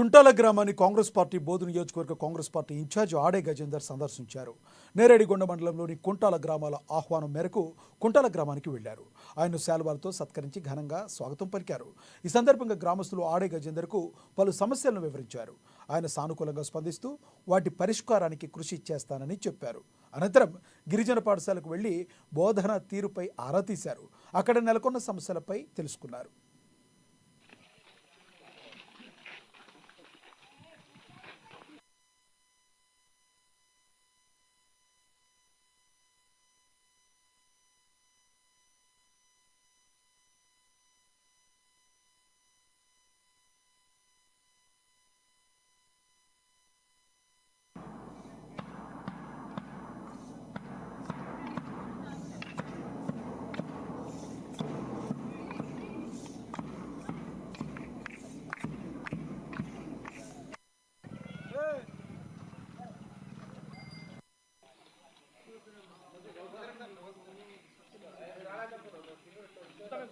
కుంటాల గ్రామాన్ని కాంగ్రెస్ పార్టీ బోధు నియోజకవర్గ Congress party incharge ఆడే గజేందర్ సందర్శించారు. నేరేడిగొండ మండలంలోని కుంటాల గ్రామాల ఆహ్వానం మేరకు కుంటాల గ్రామానికి వెళ్ళారు ఆయన శాలువాలతో సత్కరించి ఘనంగా స్వాగతం పలికారు. ఈ సందర్భంగా గ్రామస్తులు ఆడే గజేందర్కు పలు సమస్యలను వివరించారు. ఆయన సానుకూలంగా స్పందిస్తూ వాటి పరిష్కారానికి కృషి చేస్తానని చెప్పారు. అనంతరం గిరిజన పాఠశాలకు వెళ్ళి బోధన తీరుపై ఆరా తీశారు. అక్కడ నెలకొన్న సమస్యలపై తెలుసుకున్నారు.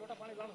ಲೋಟ ಪಾಣಿ ಬಾಣ